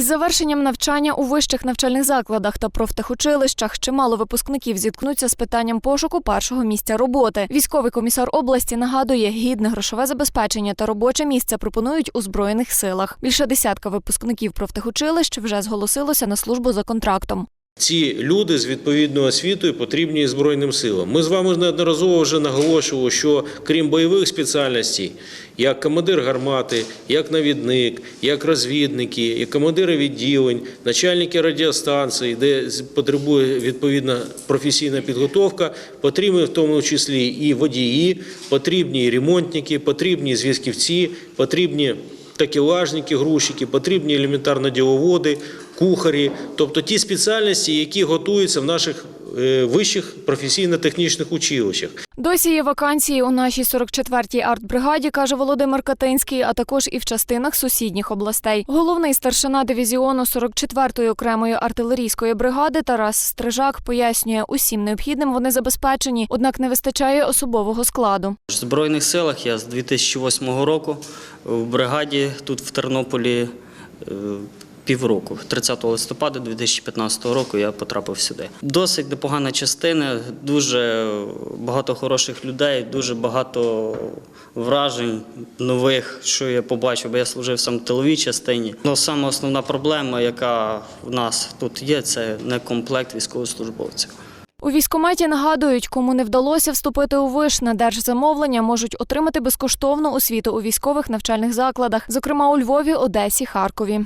Із завершенням навчання у вищих навчальних закладах та профтехучилищах чимало випускників зіткнуться з питанням пошуку першого місця роботи. Військовий комісар області нагадує, гідне грошове забезпечення та робоче місце пропонують у збройних силах. Більше десятка випускників профтехучилищ вже зголосилося на службу за контрактом. Ці люди з відповідною освітою потрібні Збройним силам. Ми з вами неодноразово вже наголошували, що крім бойових спеціальностей, як командир гармати, як навідник, як розвідники, як командири відділень, начальники радіостанцій, де потребує відповідна професійна підготовка, потрібні в тому числі і водії, потрібні і ремонтники, потрібні зв'язківці, потрібні такелажники, грузчики, потрібні елементарно діловоди, кухарі, тобто ті спеціальності, які готуються в наших вищих професійно-технічних училищах. Досі є вакансії у нашій 44-й артбригаді, каже Володимир Катинський, а також і в частинах сусідніх областей. Головний старшина дивізіону 44-ї окремої артилерійської бригади Тарас Стрижак пояснює, усім необхідним вони забезпечені, однак не вистачає особового складу. В Збройних силах я з 2008 року в бригаді тут в Тернополі е, півроку. 30 листопада 2015 року я потрапив сюди. Досить непогана частина, дуже багато хороших людей, дуже багато вражень нових, що я побачив, бо я служив сам в тиловій частині. Ну, саме основна проблема, яка в нас тут є, це некомплект військовослужбовців. У військкоматі нагадують, кому не вдалося вступити у виш на держзамовлення, можуть отримати безкоштовну освіту у військових навчальних закладах, зокрема у Львові, Одесі, Харкові.